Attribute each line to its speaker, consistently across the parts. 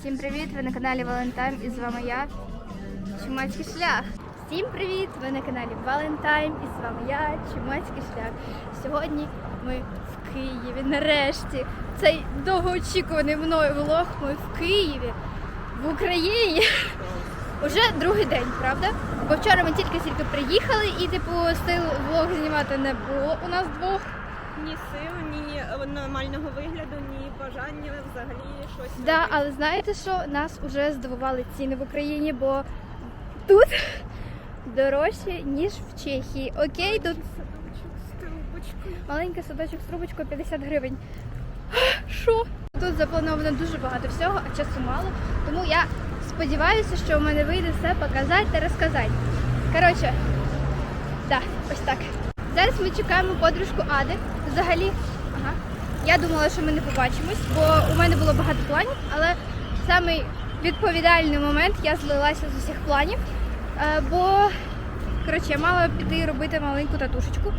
Speaker 1: Всім привіт! Ви на каналі Валентайм і з вами я, Чумацький шлях. Всім привіт! Ви на каналі Валентайм і з вами я, Чумацький шлях. Сьогодні ми в Києві. Нарешті цей довгоочікуваний мною влог. Ми в Києві, в Україні. Уже другий день, правда? Бо вчора ми тільки-тільки приїхали і типу сил влог знімати не було у нас двох.
Speaker 2: Ні сил, ні нормального вигляду, ні бажання взагалі щось.
Speaker 1: Да,
Speaker 2: робити.
Speaker 1: але знаєте що? Нас вже здивували ціни в Україні, бо тут дорожче, ніж в Чехії. Окей, тут
Speaker 2: Садочок з трубочкою.
Speaker 1: маленький садочок з трубочкою 50 гривень. Що? Тут заплановано дуже багато всього, а часу мало. Тому я сподіваюся, що в мене вийде все показати та розказати. Коротше, да, ось так. Зараз ми чекаємо подружку Ади. Взагалі, ага. Я думала, що ми не побачимось, бо у мене було багато планів, але самий відповідальний момент я злилася з усіх планів. Е, Бо коротше, я мала піти робити маленьку татушечку,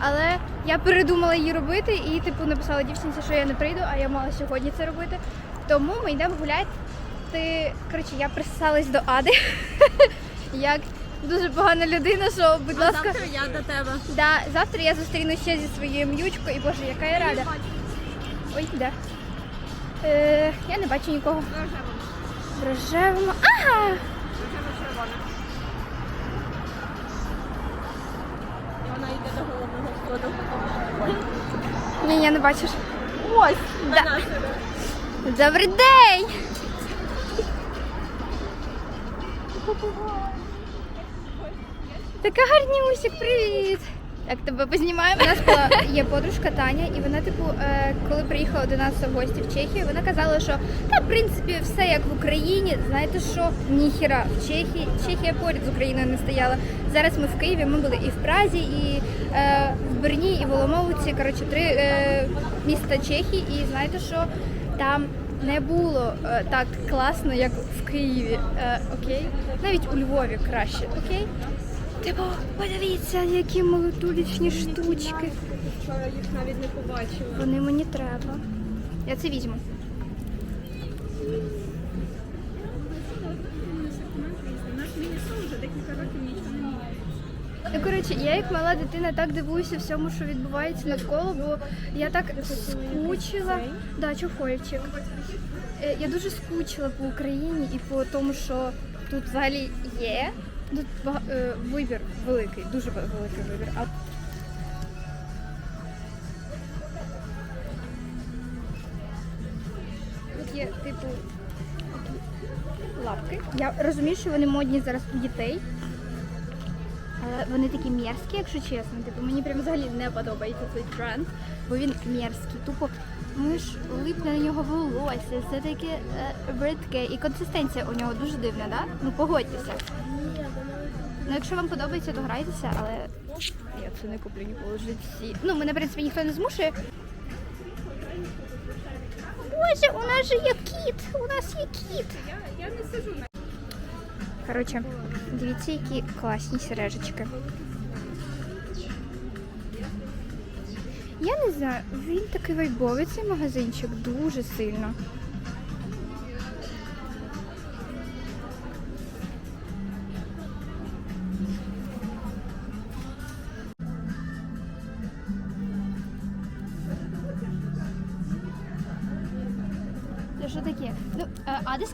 Speaker 1: але я передумала її робити і типу написала дівчинці, що я не прийду, а я мала сьогодні це робити. Тому ми йдемо гуляти. Коротше, я присосалась до Ади. Як дуже погана людина, що, будь
Speaker 2: А
Speaker 1: ласка.
Speaker 2: завтра я до тебе.
Speaker 1: Да, завтра я зустрінуся ще зі своєю м'ючкою, і боже, яка я рада. Ой, де? Е, я не бачу нікого. В рожевому. Ага!
Speaker 2: І вона йде до головного входу.
Speaker 1: Ні, я не бачиш.
Speaker 2: Ось!
Speaker 1: Да. Добрий день! Така гарнюсик, привіт! Як тебе познімаємо? У нас була є подружка Таня, і вона, типу, е, коли приїхала до нас в гості в Чехію, вона казала, що та в принципі все як в Україні. Знаєте що? Ніхіра в Чехії. Чехія поряд з Україною не стояла. Зараз ми в Києві. Ми були і в Празі, і е, в Берні, і в Оломовці. Коротше, три е, міста Чехії. І знаєте що? Там не було е, так класно, як в Києві. Е, окей, навіть у Львові краще. Окей. Типу, подивіться, які молодулічні штучки.
Speaker 2: Вчора їх навіть не побачила.
Speaker 1: Вони мені треба. Я це візьму. Ну, коротше, я як мала дитина так дивуюся всьому, що відбувається навколо, бо я так скучила. Да, чохольчик. Е, Я дуже скучила по Україні і по тому, що тут взагалі є. Тут е, вибір великий, дуже великий вибір. А тут є, типу, лапки. Я розумію, що вони модні зараз у дітей. Але вони такі мерзкі, якщо чесно. Типу, мені прям взагалі не подобається цей тренд, бо він мерзкий. Тупо ми ж липне на нього волосся, це таке е, бридке. І консистенція у нього дуже дивна, да? Ну погодьтеся. Ну, якщо вам подобається, то грайтеся, але я це не куплю ніколи в житті. Ну, мене, в принципі, ніхто не змушує. Боже, у нас же є кіт! У нас є кіт!
Speaker 2: Я, не сижу на
Speaker 1: Коротше, дивіться, які класні сережечки. Я не знаю, він такий вайбовий цей магазинчик дуже сильно.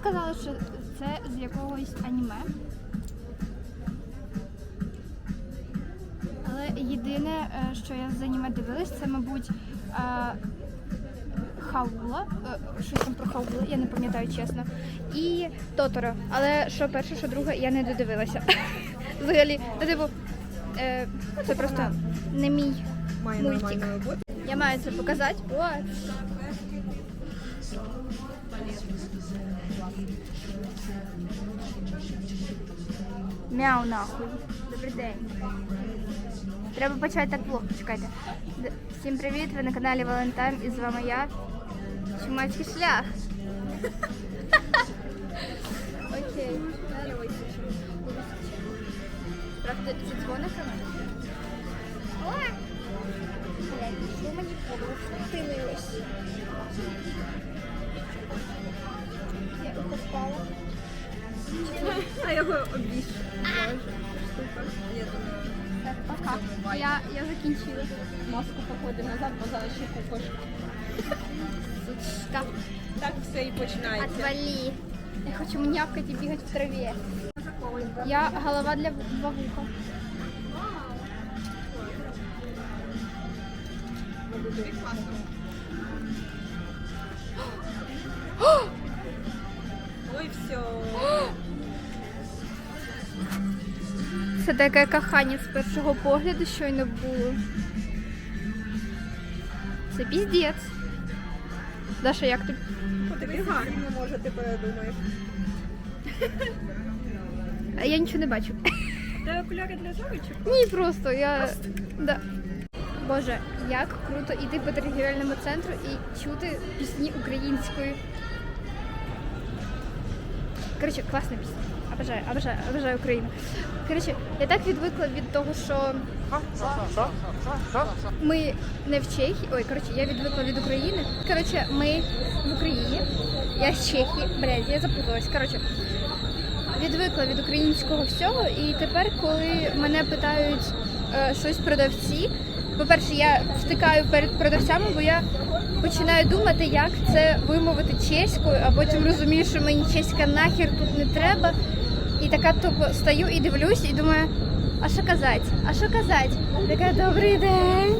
Speaker 1: Сказала, що це з якогось аніме. Але єдине, е, що я з аніме дивилась, це, мабуть, е, Хаула. Е, Щось там про Хаула, я не пам'ятаю чесно. І Тоторо. Але що перше, що друге, я не додивилася. Взагалі, ну, типу, це просто не мій Мультик. я маю це показати. О. Мяу нахуй. Добрий день. Треба почати так плохо, почекайте. Всім привіт, ви на каналі Валентайм і з вами я, Чумацький шлях. Окей. Правда, зі дзвониками? Ой! Мені повстилилось? Я спала.
Speaker 2: А його обіж. Я думаю,
Speaker 1: Так, пока. Я, я закінчила.
Speaker 2: маску походить назад, бо зараз ще кукошка.
Speaker 1: Сучка.
Speaker 2: Так все і починається.
Speaker 1: Отвали. Я хочу м'явкать і бігати в траві. Я голова для вуха.
Speaker 2: Ой,
Speaker 1: Це таке кохання з першого погляду щойно було. Це піздець. Даша, як тобі?
Speaker 2: Тобі гарно, може, ти передумаєш.
Speaker 1: А Я нічого не бачу.
Speaker 2: Де окуляри для чи
Speaker 1: Ні, просто я. Да. Боже, як круто йти по торгівельному центру і чути пісні українською. Коротше, класна пісня. Обожаю, обожаю, обожаю Україну. Коротше, я так відвикла від того, що ми не в Чехії. Ой, коротше, я відвикла від України. Коротше, ми в Україні. Я з Чехії. Блядь, я запуталась. Коротше, відвикла від українського всього, і тепер, коли мене питають е, щось продавці, по-перше, я втикаю перед продавцями, бо я починаю думати, як це вимовити чеською, а потім розумію, що мені чеська нахер тут не треба. Така тупо стою і дивлюсь, і думаю, а що казати? А що казати? Така добрий день.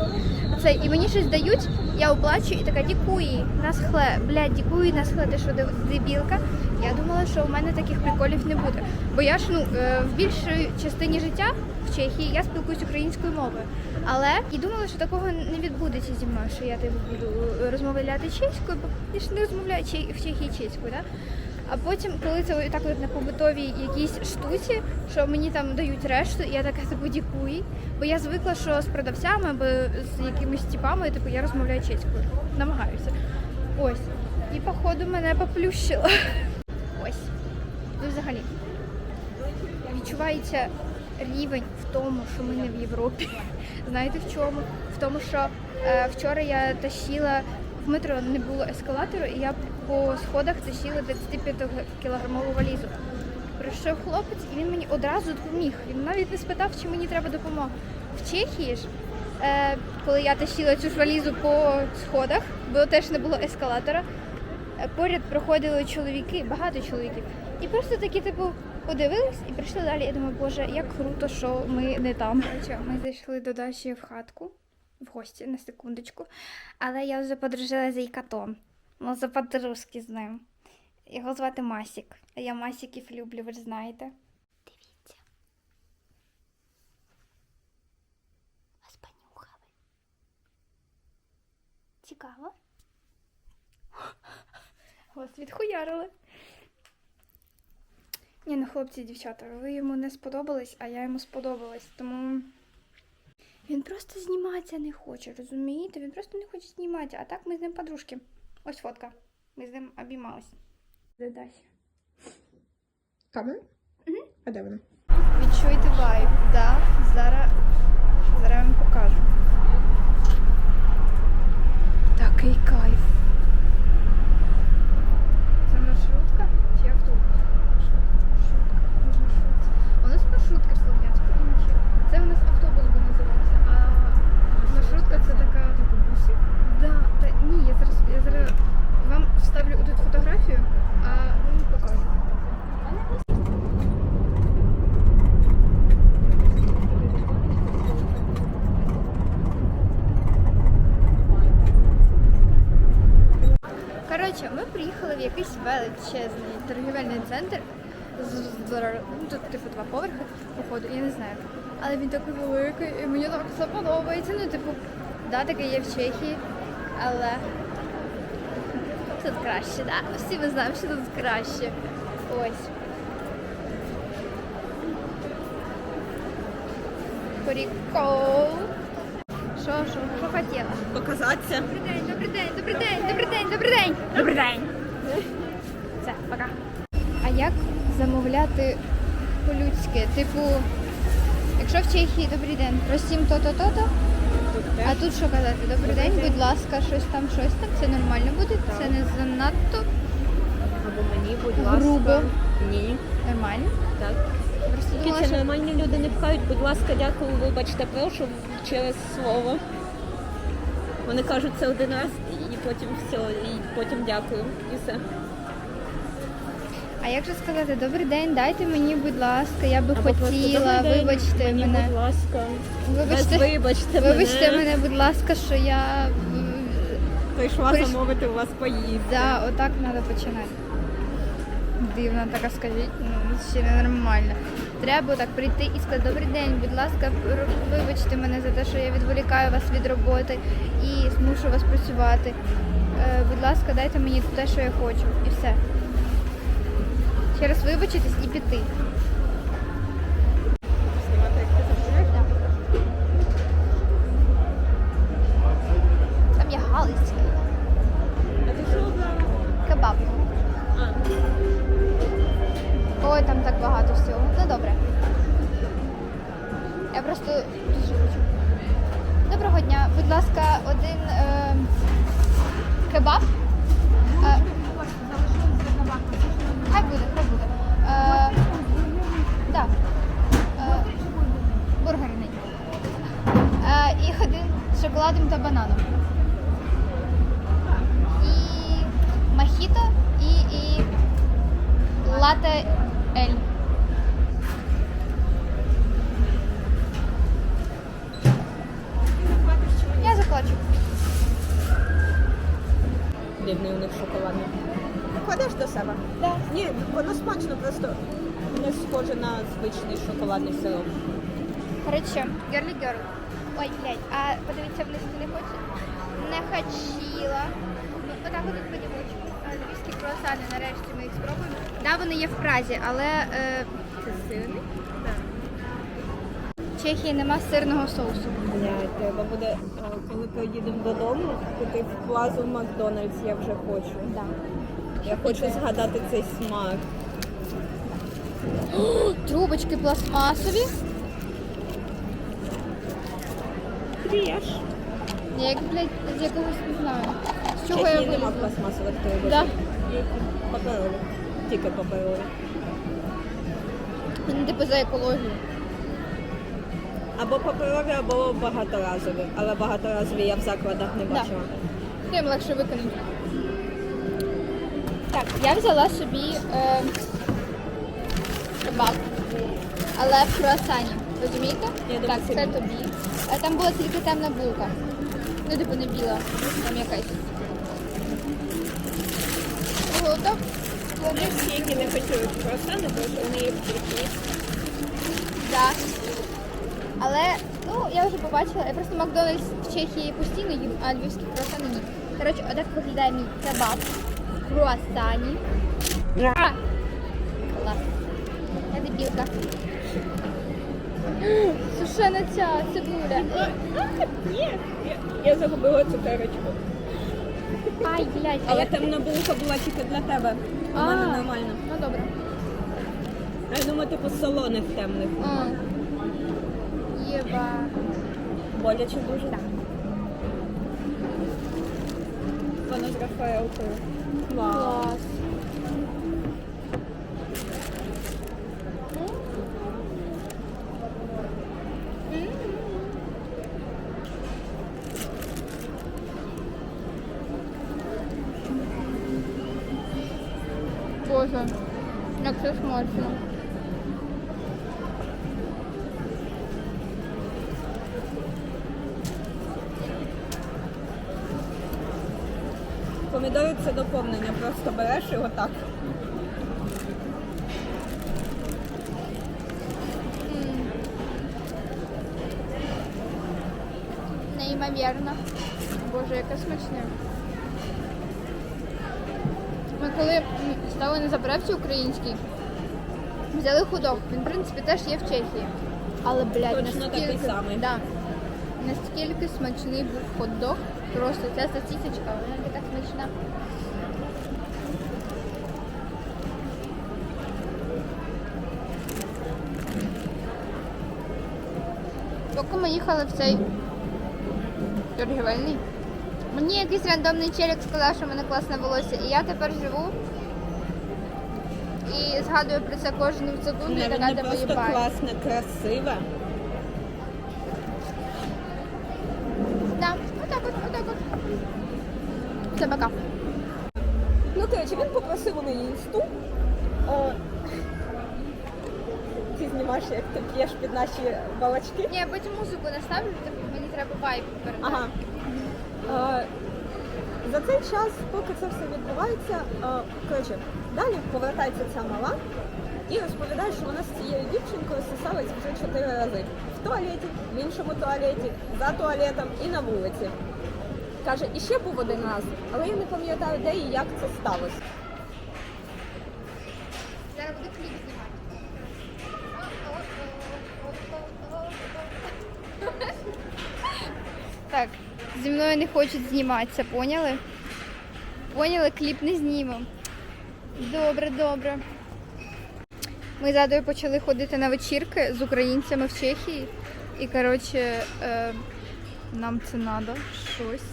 Speaker 1: Це, і мені щось дають, я оплачую і така дікуї, нас хле, блядь, дікуї, нас ти що дебілка. Я думала, що у мене таких приколів не буде. Бо я ж ну е, в більшій частині життя в Чехії я спілкуюсь українською мовою. Але і думала, що такого не відбудеться зі мною, що я типу буду розмовляти чеською, бо я ж не розмовляю в Чехії чеською, да? А потім, коли це так от на побутовій якійсь штуці, що мені там дають решту, я така типу дікуї. Бо я звикла, що з продавцями або з якимись типами, типу, я розмовляю чеською. Намагаюся. Ось. І походу мене поплющило. Ось. Ну, взагалі. Відчувається рівень в тому, що ми не в Європі. Знаєте в чому? В тому, що е, вчора я тащила в метро не було ескалатору, і я по сходах тащила 25 кілограмову валізу. Прийшов хлопець, і він мені одразу допоміг. Він навіть не спитав, чи мені треба допомога. В Чехії ж, е, коли я тащила цю ж валізу по сходах, бо теж не було ескалатора, е, поряд проходили чоловіки, багато чоловіків. І просто такі, типу, подивились і прийшли далі. Я думаю, боже, як круто, що ми не там. Ми зайшли до Даші в хатку, в гості на секундочку. Але я вже подружила з котом. Ну, за подружки з ним. Його звати Масік. А я Масіків люблю, ви ж знаєте. Дивіться. Вас понюхали. Цікаво. Вас відхуярили. Ні, ну хлопці, дівчата, ви йому не сподобались, а я йому сподобалась, тому він просто зніматися не хоче, розумієте? Він просто не хоче зніматися, а так ми з ним подружки. Ось фотка. Ми з ним обіймались. Дася?
Speaker 2: Камера? Угу. А де вона?
Speaker 1: Відчуйте вайб, да? Зараз, зараз вам покажу. Такий кайф. Це маршрутка чи автобус? Маршрутка. Маршрутка. У нас маршрутка в Слов'янську інші. Це у нас автобус би називався, а маршрутка це така. Типу бусик? Да, та ні, я зараз, я зараз вам вставлю тут фотографію, а вам покажу. Коротше, ми приїхали в якийсь величезний торгівельний центр. з- ну, Тут типу два поверхи, походу, я не знаю. Але він такий великий, і мені так все подобається. Ну, типу, да, таке є в Чехії, але тут краще, да? Всі ми знаємо, що тут краще. Ось. Прикол. Що, що, що хотіла?
Speaker 2: Показатися.
Speaker 1: Добрий день, добрий день, добрий день, добрий день, добрий день. Добрий день. Пока. А як замовляти по-людськи? Типу, якщо в Чехії добрий день, просім то-то, то-то, а тут що казати? Добрий день, будь ласка, щось там, щось там. Це нормально буде, це не занадто.
Speaker 2: Або мені, будь ласка.
Speaker 1: Грубо.
Speaker 2: Ні.
Speaker 1: Нормально?
Speaker 2: Так.
Speaker 1: Просто
Speaker 2: Тільки
Speaker 1: думала,
Speaker 2: це
Speaker 1: що...
Speaker 2: нормальні люди не пхають, будь ласка, дякую, вибачте, прошу через слово. Вони кажуть це один раз і потім все, і потім дякую. І все.
Speaker 1: А як же сказати, добрий день, дайте мені, будь ласка, я би
Speaker 2: Або просто,
Speaker 1: хотіла,
Speaker 2: день,
Speaker 1: вибачте
Speaker 2: мені,
Speaker 1: мене.
Speaker 2: Будь ласка.
Speaker 1: Вибачте,
Speaker 2: вибачте,
Speaker 1: вибачте
Speaker 2: мене.
Speaker 1: мене, будь ласка, що я
Speaker 2: Прийшла
Speaker 1: Прийш-
Speaker 2: замовити у вас поїсти.
Speaker 1: Да, отак треба починати. Дивно така скажіть, ну ще не нормально. Треба так прийти і сказати, добрий день, будь ласка, вибачте мене за те, що я відволікаю вас від роботи і змушу вас працювати. Е, будь ласка, дайте мені те, що я хочу, і все. Ще раз вибачитись і піти. Там є галицький кебаб. Ой, там так багато всього. Ну добре. Я просто дуже хочу. Доброго дня. Будь ласка, один е, кебаб. Е, хай буде, да. Е, бургерний. Е, і один з шоколадом та бананом. І мохіто і, і лате ель. Я заплачу.
Speaker 2: дивний у них шоколадний. Кладеш до себе?
Speaker 1: Да.
Speaker 2: Ні, воно смачно, просто не схоже на звичний шоколадний сироп.
Speaker 1: Коротше, герлі герл. Ой, блядь, а подивіться вниз ти не хочеш? Не хотіла. Ну, отак от подивіться. Львівські круасани, нарешті ми їх спробуємо. Да, вони є в Празі, але е,
Speaker 2: Це сирний?
Speaker 1: в Чехії нема сирного соусу.
Speaker 2: Блядь, треба буде, коли поїдемо додому, піти в плазу Макдональдс, я вже хочу.
Speaker 1: Да.
Speaker 2: Я хочу згадати цей смак.
Speaker 1: Трубочки пластмасові.
Speaker 2: Трієш.
Speaker 1: Я як, блядь, з якогось не знаю. З чого я
Speaker 2: Чехії нема пластмасових трубочок.
Speaker 1: Да.
Speaker 2: Паперові. Тільки паперові.
Speaker 1: Вони типу за екологію.
Speaker 2: Або паперові, або багаторазові. Але багаторазові я в закладах не
Speaker 1: Да.
Speaker 2: бачила.
Speaker 1: Тим легше виконати. Так, я взяла собі е, кебаб, але в круасані. Розумієте? Так, це тобі. А там була тільки темна булка. Ну, типу не біла, там якась. Готов?
Speaker 2: Вони всі, які не хотіли круасани, тому що вони їх прикрі.
Speaker 1: Так. Але, ну, я вже побачила, я просто Макдональдс в Чехії постійно їм, а львівські круасани ні. Коротше, отак виглядає мій кебаб в круасані. Клас. Дебілка. Сушена ця цибуля.
Speaker 2: Ні, я, загубила цукерочку.
Speaker 1: Ай, блядь,
Speaker 2: Але темна булка була тільки для тебе. У
Speaker 1: А.
Speaker 2: мене нормально.
Speaker 1: Ну, добре.
Speaker 2: А Я думаю, типу солоних темних.
Speaker 1: А. Єба.
Speaker 2: Боляче дуже.
Speaker 1: Так.
Speaker 2: Воно з Рафаелкою.
Speaker 1: Клас. Як це.
Speaker 2: Помідори це доповнення, просто береш його так.
Speaker 1: Неймовірно. Боже, яке смачне. Ми коли стали на заправці українській, взяли худок. Він, в принципі, теж є в Чехії. Але, блядь,
Speaker 2: Точно
Speaker 1: наскільки,
Speaker 2: такий самий.
Speaker 1: Да, наскільки смачний був хот-дог. Просто ця сосисочка, вона така смачна. Поки ми їхали в цей торгівельний, мені якийсь рандомний челік сказав, що в мене класне волосся. І я тепер живу згадую про це кожну секунду і така тебе
Speaker 2: просто
Speaker 1: їбать.
Speaker 2: класна, красива.
Speaker 1: Да, отак от, отак от. Все, пока.
Speaker 2: Ну, коротше, він попросив у неї інсту. О, ти знімаєш, як ти п'єш під наші балачки.
Speaker 1: Ні, я потім музику не ставлю, типу, мені треба вайб передати.
Speaker 2: Ага. Е, за цей час, поки це все відбувається, е, коротше, далі повертається ця мала і розповідає, що вона з цією дівчинкою сосалась вже чотири рази. В туалеті, в іншому туалеті, за туалетом і на вулиці. Каже, і ще був один раз, але я не пам'ятаю, де і як це сталося.
Speaker 1: Зараз буду кліп знімати. Так, зі мною не хочуть зніматися, поняли? Поняли, кліп не знімемо. Добре, добре. Ми задою почали ходити на вечірки з українцями в Чехії. І, коротше, е, нам це треба щось.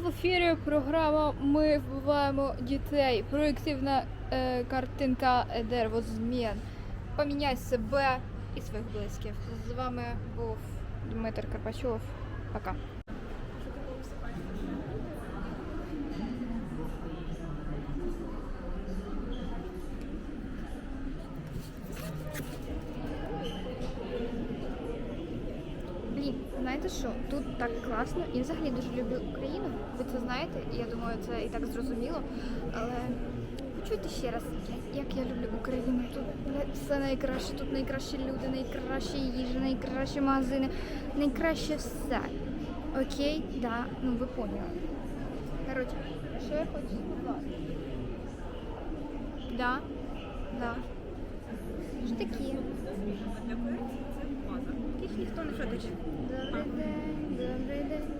Speaker 1: В ефірі програма Ми вбиваємо дітей. Проєктивна е, картинка дерево змін. Поміняй себе і своїх близьких. З вами був Дмитр Карпачов. Пока. Блін, знаєте що? Тут так класно. Я взагалі дуже люблю Знаєте, і я думаю, це і так зрозуміло. Але почуйте ще раз, як я люблю Україну. Тут все найкраще, тут найкращі люди, найкраща їжа, найкращі магазини, найкраще все. Окей, да, ну ви поняли. Коротше, що я хочу сказати? Да, да. Що такі?
Speaker 2: Їх ніхто не ходить.
Speaker 1: Добрий день, добрий день.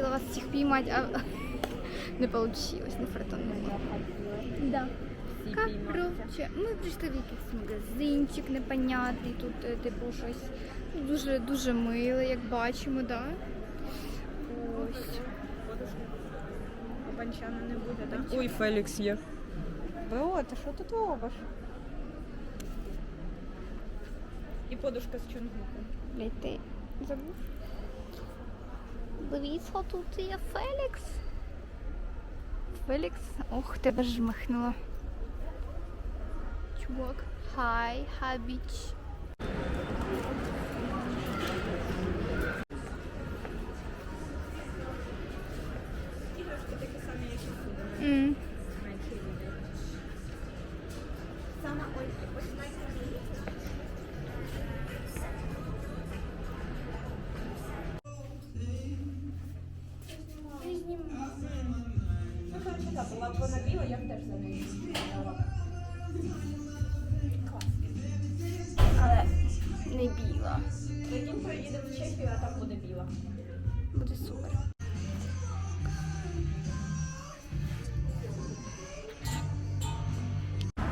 Speaker 1: Я хотіла вас всіх піймати, а не вийшло, не фартануло. Да. Короче, ми прийшли в якийсь магазинчик непонятний, тут е, типу щось дуже дуже миле, як бачимо, да? Ось.
Speaker 2: Банчана не буде, так?
Speaker 3: Ой, Фелікс є.
Speaker 2: Бро, ти що тут робиш? І подушка з чунгуком.
Speaker 1: Блять, ти забув? Дивіться, тут є Фелікс. Фелікс? Ох, тебе ж махнуло. Чувак. Хай, хай
Speaker 2: коротше, так, вона біла, я б теж за нею стояла.
Speaker 1: Але не біла.
Speaker 2: Потім приїдемо в Чехію, а там буде біла.
Speaker 1: Буде супер.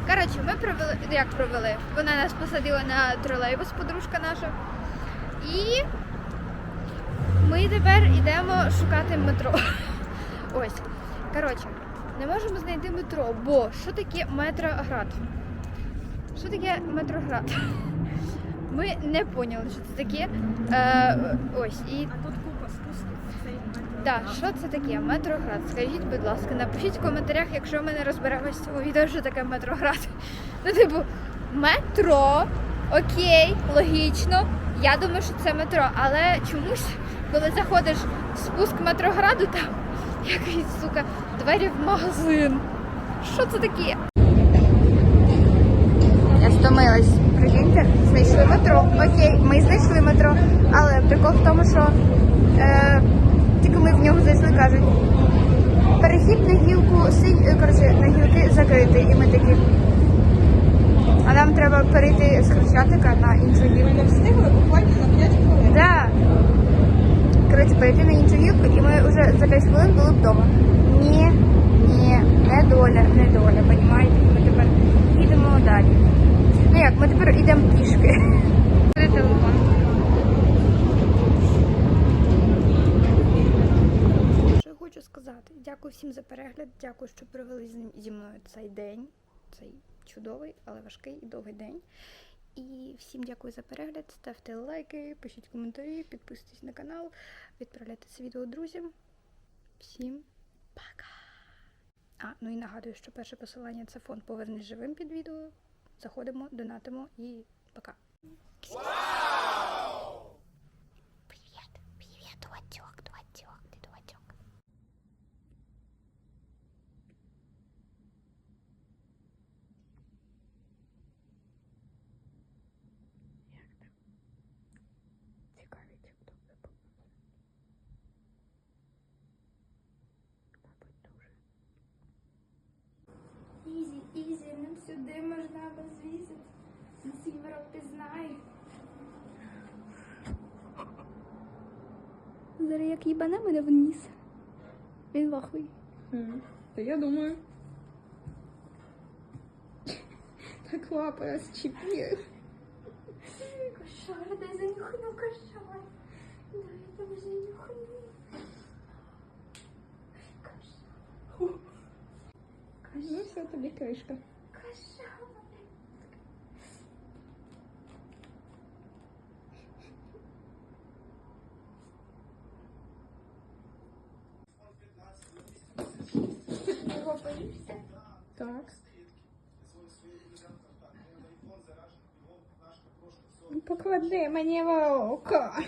Speaker 1: Коротше, ми провели, як провели? Вона нас посадила на тролейбус, подружка наша. І ми тепер йдемо шукати метро. Ось. Коротше, не можемо знайти метро, бо що таке метроград? Що таке метроград? Ми не поняли, що це таке. Е, ось. І
Speaker 2: А тут купа спусків.
Speaker 1: Так, що це таке? Метроград? Скажіть, будь ласка, напишіть в коментарях, якщо ми не розберемось в цьому відео, що таке метроград. Ну, типу, метро, окей, логічно. Я думаю, що це метро, але чомусь, коли заходиш в спуск метрограду, там якісь, сука, двері в магазин. Що це таке? Я стомилась. Прикиньте, знайшли метро. Окей, ми знайшли метро. Але прикол в тому, що е, тільки ми в нього зайшли, кажуть. Перехід на гілку синь, е, коротше, на гілки закритий. І ми такі. А нам треба перейти з Хрещатика на іншу гілку.
Speaker 2: не встигли буквально на 5 хвилин.
Speaker 1: Да. Коротше, перейти на іншу гілку, і ми вже за 5 хвилин були вдома. Ні, ні, не доля, не доля, понімаєте? Ми тепер їдемо далі. Ми тепер йдемо пішки. Бери телефон. Що я хочу сказати? Дякую всім за перегляд. Дякую, що провели зі мною цей день. Цей чудовий, але важкий і довгий день. І всім дякую за перегляд. Ставте лайки, пишіть коментарі, підписуйтесь на канал, відправляйте це відео друзям. Всім пока! А, ну і нагадую, що перше посилання це фонд Повернись живим під відео. Заходимо, донатимо і пока. Привіт, привіт, дувачок, сюди можна без візи. Нас Європі знає. Зараз як їбане мене вниз. Він вахуй.
Speaker 2: Та я думаю. Так лапа розчепив.
Speaker 1: Кошара, дай занюхну кошар. Дай тебе занюхну. Кошар.
Speaker 2: Ну все, тобі кришка.
Speaker 1: Його боїшся?
Speaker 2: Так. Поклади мені в.